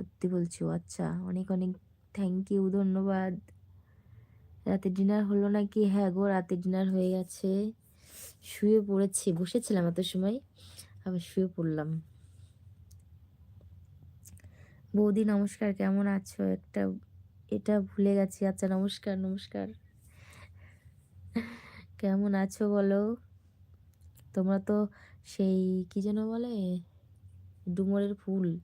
সত্যি বলছো আচ্ছা অনেক অনেক থ্যাংক ইউ ধন্যবাদ। রাতে ডিনার হলো নাকি? হ্যাঁ গো, রাতে ডিনার হয়ে গেছে। শুয়ে পড়েছি, বসেছিলাম এত সময়, আবার শুয়ে পড়লাম। বৌদি, নমস্কার, কেমন আছো? একটা, এটা ভুলে গেছি আচ্ছা নমস্কার নমস্কার। কেমন আছো বলো? তোমরা তো সেই, কি যেন বলে? ডুমরের ফুল।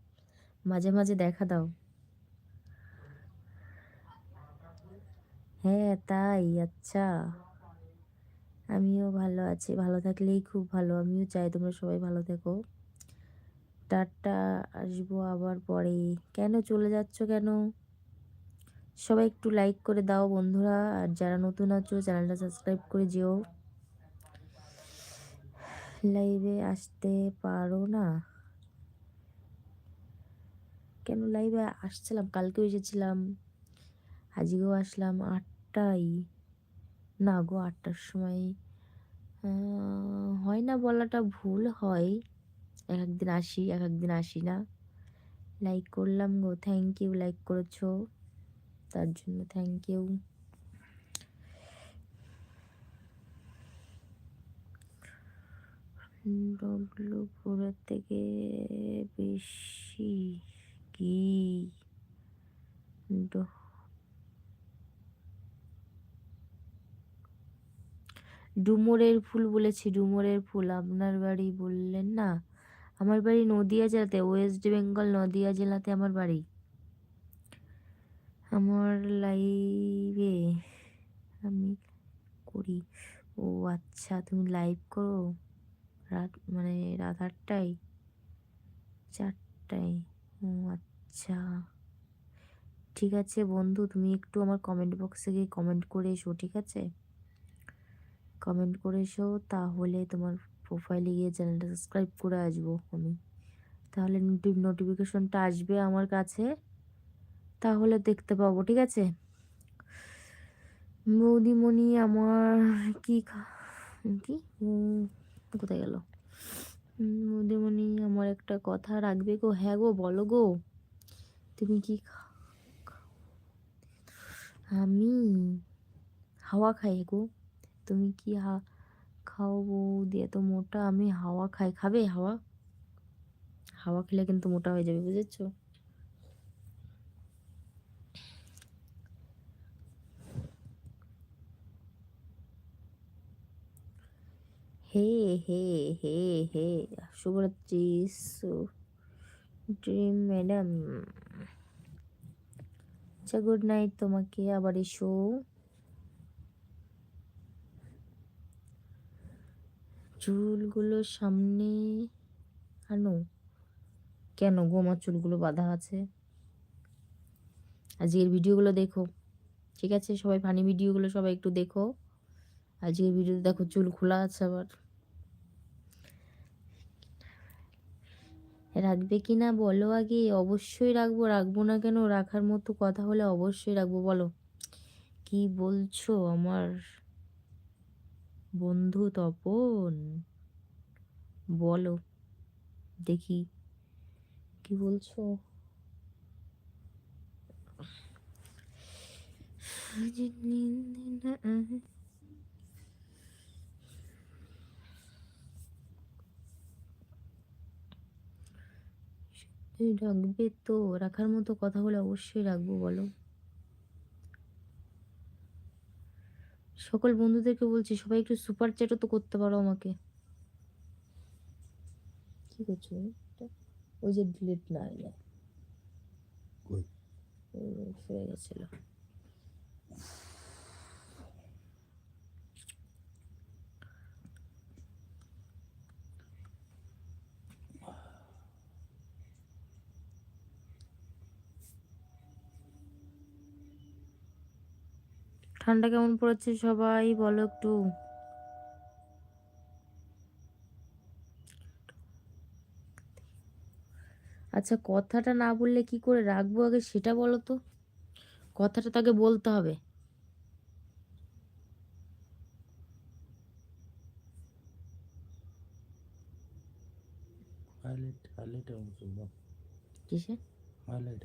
মাঝে মাঝে দেখা দাও। হ্যাঁ তাই আচ্ছা। আমিও ভালো আছি, ভালো থাকলেই খুব ভালো। আমিও চাই তোমরা সবাই ভালো থেকো। টাটা, আসব আবার পরে। কেন চলে যাচ্ছ কেন? সবাই একটু লাইক করে দাও বন্ধুরা, আর যারা নতুন আছো চ্যানেলটা সাবস্ক্রাইব করে যেও। লাইভে আসতে পারো না। কেন লাইভে আসছিলাম? কালকেও এসেছিলাম। আজকেও আসলাম আটটায়। না গো, আটটার সময় হয় না বলাটা ভুল হয়। এক একদিন আসি, এক একদিন আসি না। লাইক করলাম গো থ্যাংক ইউ লাইক করেছ। তার জন্য থ্যাংক ইউ ডগলুপুরের থেকে বেশি কি ডুমুরের ফুল বলেছি, ডুমুরের ফুল। আপনার বাড়ি বললেন না? আমার বাড়ি নদিয়া জেলাতে, ওয়েস্ট বেঙ্গল নদিয়া জেলাতে আমার বাড়ি। আমার লাইভে আমি করি। ও আচ্ছা তুমি লাইভ করো? রাত মানে রাত আটটায়? চারটায়? ও আচ্ছা। ঠিক আছে বন্ধু, তুমি একটু আমার কমেন্ট বক্সে গিয়ে কমেন্ট করে এসো, ঠিক আছে? কমেন্ট করে এসো, তাহলে তোমার প্রোফাইলে গিয়ে চ্যানেলটা সাবস্ক্রাইব করে আসব আমি। তাহলে নোটিফিকেশনটা আসবে আমার কাছে। তাহলে দেখতে পাবো, ঠিক আছে? বৌদিমণি আমার কি কি? কোথায় গেল? উম, বৌদিমণি আমার একটা কথা রাখবে গো। হ্যাঁ গো বলো গো। তুমি কি আমি হাওয়া খাই গো। তুমি কি হা খাও দিয়ে তো মোটা আমি হাওয়া খাই। খাবে হাওয়া? হাওয়া খেলে কিন্তু মোটা হয়ে যাবে বুঝেছ? হে হে হে হে শুভরাত্রি ড্রিম ম্যাডাম আচ্ছা গুড নাইট তোমাকে, আবার এসো। চুলগুলো সামনে আনো। কেন গো, আমার চুলগুলো বাঁধা আছে? আজকের ভিডিওগুলো দেখো, ঠিক আছে? সবাই ফানি ভিডিওগুলো সবাই একটু দেখো। আজকের ভিডিওতে দেখো, চুল খোলা আছে আবার। রাখবে কি না বলো আগে? অবশ্যই রাখব। রাখব না কেন? রাখার মতো কথা হলে অবশ্যই রাখব, বলো। কি বলছো আমার বন্ধু তপন? বলো, দেখি। কি বলছো? রাখবে তো? রাখার মতো কথা বলে অবশ্যই রাখব বলো। সকল বন্ধুদেরকে বলছি সবাই একটু সুপার চ্যাটও তো করতে পারো আমাকে। কি করছ? ওই যে ডিলিট না এলে কই? সরে গেছিল। ঠান্ডা কেমন পড়েছে সবাই বলো একটু? আচ্ছা কথাটা না বললে কি করে রাখব আগে সেটা বলো তো। কথাটা তাকে বলতে হবে। হাইলাইট হাইলাইট কিসে হাইলাইট